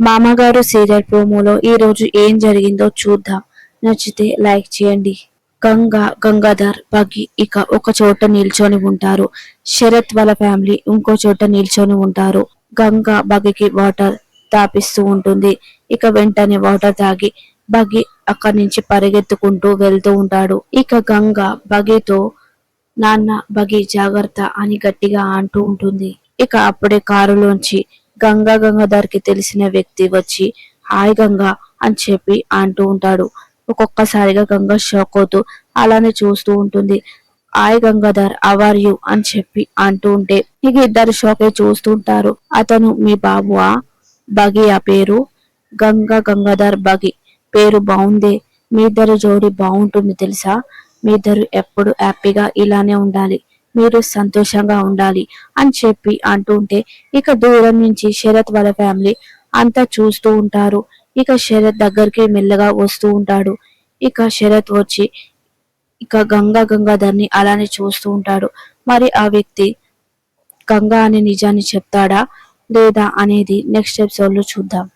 మామగారు సీరియల్ ప్రోమోలో ఈ రోజు ఏం జరిగిందో చూద్దాం. నచ్చితే లైక్ చేయండి. గంగా గంగాధర్ భగి ఇక ఒక చోట నిల్చొని ఉంటారు. శరత్ వాళ్ళ ఫ్యామిలీ ఇంకో చోట నిల్చొని ఉంటారు. గంగా భగికి వాటర్ తాపిస్తూ ఉంటుంది. ఇక వెంటనే వాటర్ తాగి భగి అక్కడి నుంచి పరిగెత్తుకుంటూ వెళ్తూ ఉంటాడు. ఇక గంగా బగితో నాన్న భగి జాగ్రత్త అని గట్టిగా అంటూ ఉంటుంది. ఇక అప్పుడే కారులోంచి గంగా గంగాధర్కి తెలిసిన వ్యక్తి వచ్చి హాయ్ గంగా అని చెప్పి అంటూ ఉంటాడు. ఒక్కొక్కసారిగా గంగ షాక్ అవుతూ అలానే చూస్తూ ఉంటుంది. Hi Gangadhar how are you? అని చెప్పి అంటూ ఉంటే ఇక ఇద్దరు షాక్ అయి చూస్తూ ఉంటారు. అతను మీ బాబు ఆ బగి ఆ పేరు. గంగా గంగాధర్ బగి పేరు బాగుందే. మీ ఇద్దరు జోడి బాగుంటుంది తెలుసా? మీ ఇద్దరు ఎప్పుడు హ్యాపీగా ఇలానే ఉండాలి. మీరు సంతోషంగా ఉండాలి అని చెప్పి అంటూ ఉంటే ఇక దూరం నుంచి శరత్ వాళ్ళ ఫ్యామిలీ అంతా చూస్తూ ఉంటారు. ఇక శరత్ దగ్గరికి మెల్లగా వస్తూ ఉంటాడు. ఇక శరత్ వచ్చి ఇక గంగా గంగాధర్ని అలానే చూస్తూ ఉంటాడు. మరి ఆ వ్యక్తి గంగా అనే నిజాన్ని చెప్తాడా లేదా అనేది నెక్స్ట్ ఎపిసోడ్లో చూద్దాం.